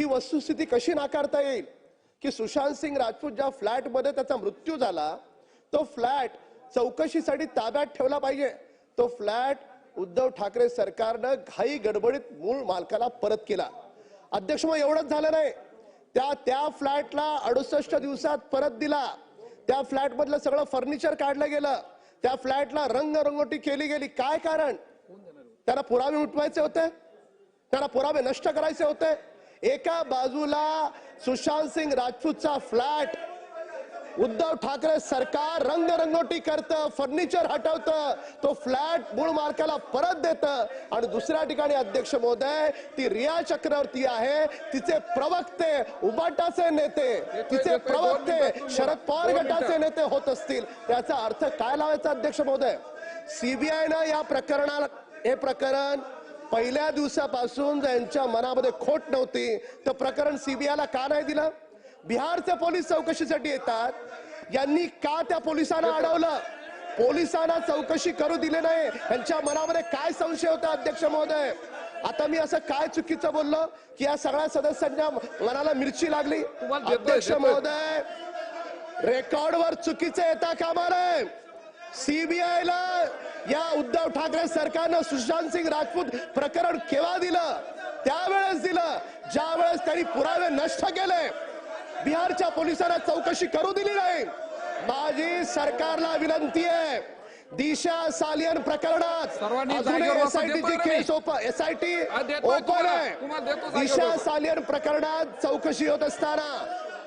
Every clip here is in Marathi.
ही वस्तुस्थिती कशी नाकारता येईल? की सुशांत सिंग राजपूत ज्या फ्लॅटमध्ये त्याचा मृत्यू झाला तो फ्लॅट चौकशीसाठी ताब्यात ठेवला पाहिजे. तो फ्लॅट उद्धव ठाकरे सरकारनं घाई गडबडीत मूळ मालकाला परत केला. अध्यक्ष मग एवढंच झालं नाही. त्या त्या फ्लॅटला अडुसष्ट दिवसात परत दिला. त्या फ्लॅट मधलं सगळं फर्निचर काढलं गेलं. त्या फ्लॅटला रंगरंगोटी केली गेली. काय कारण? त्याला पुरावे उठवायचे होते? त्याला पुरावे नष्ट करायचे होते? एका बाजूला सुशांत सिंग राजपूतचा फ्लॅट उद्धव ठाकरे सरकार रंगरंगोटी करतं फर्निचर हटवतं तो फ्लॅट मूळ मालकाला परत देतं आणि दुसऱ्या ठिकाणी अध्यक्ष महोदय ती रिया चक्रवर्ती आहे तिचे प्रवक्ते उबाटाचे नेते तिचे प्रवक्ते शरद पवार गटाचे नेते होत असतील. त्याचा अर्थ काय लावायचा अध्यक्ष महोदय? सीबीआयनं या प्रकरणाला हे प्रकरण पहिल्या दिवसापासून ज्यांच्या मनामध्ये खोट नव्हती तर प्रकरण सीबीआयला का नाही दिलं? बिहारचे पोलीस चौकशीसाठी येतात. यांनी का त्या पोलिसांना अडवलं? पोलिसांना चौकशी करू दिले नाही. यांच्या मनामध्ये काय संशय होता अध्यक्ष महोदय? आता मी असं काय चुकीचं बोललो की या सगळ्या सदस्यांच्या मनाला मिरची लागली? अध्यक्ष. महोदय रेकॉर्डवर चुकीचे येता कामा नये सीबीआयला या उद्धव ठाकरे सरकारनं सुशांत सिंग राजपूत प्रकरण केव्हा दिलं? त्यावेळेस दिलं. ज्या वेळेस त्यांनी पुरावे नष्ट केले. बिहारच्या पोलिसांना चौकशी करू दिली नाही. माझी सरकारला विनंती आहे. दिशा सालियन प्रकरणात एसआयटीची केस ओपन एसआयटी ओपन. आहे. दिशा. सालियन प्रकरणात चौकशी होत असताना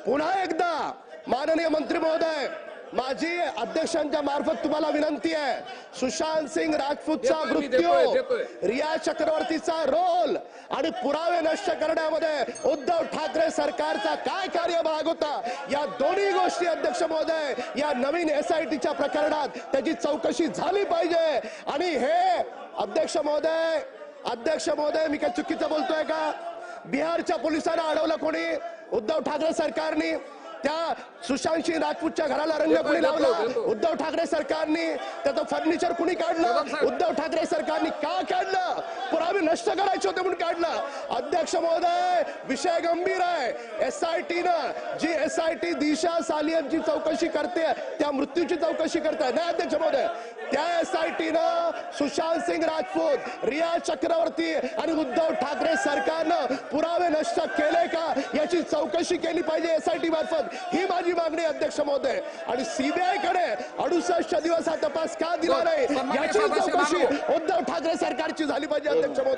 पुन्हा एकदा माननीय मंत्री महोदय माझी अध्यक्षांच्या मार्फत तुम्हाला विनंती आहे. सुशांत सिंग राजपूतचा मृत्यू. रिया चक्रवर्तीचा रोल आणि पुरावे नष्ट करण्यामध्ये उद्धव ठाकरे सरकारचा काय कार्यभाग होता? या दोन्ही गोष्टी अध्यक्ष महोदय या नवीन एसआयटीच्या प्रकरणात त्याची चौकशी झाली पाहिजे. आणि हे अध्यक्ष महोदय अध्यक्ष महोदय मी काय चुकीचं बोलतोय का? बिहारच्या पोलिसांना अडवलं कोणी? उद्धव ठाकरे सरकारने? त्या सुशांत सिंह राजपूतच्या घराला रंग कोणी लावला. उद्धव ठाकरे सरकारने त्याचं फर्निचर कुणी काढलं. उद्धव ठाकरे सरकारने का काढलं पुरावे नष्ट करायचे होते म्हणून काढलं. अध्यक्ष महोदय विषय गंभीर आहे. एस आय टी न जी एस आय टी दिशा सालियनची चौकशी करते त्या मृत्यूची चौकशी करते नाही अध्यक्ष महोदय. त्या एस आय टी न सुशांत सिंग राजपूत रिया चक्रवर्ती आणि उद्धव ठाकरे सरकारनं पुरावे नष्ट केले का याची चौकशी केली पाहिजे एस आय टी मार्फत. ही माझी मागणी अध्यक्ष महोदय. आणि सीबीआयकडे अडुसष्ट दिवस हा तपास का दिला नाही? याची चौकशी. उद्धव ठाकरे सरकारची झाली पाहिजे अध्यक्ष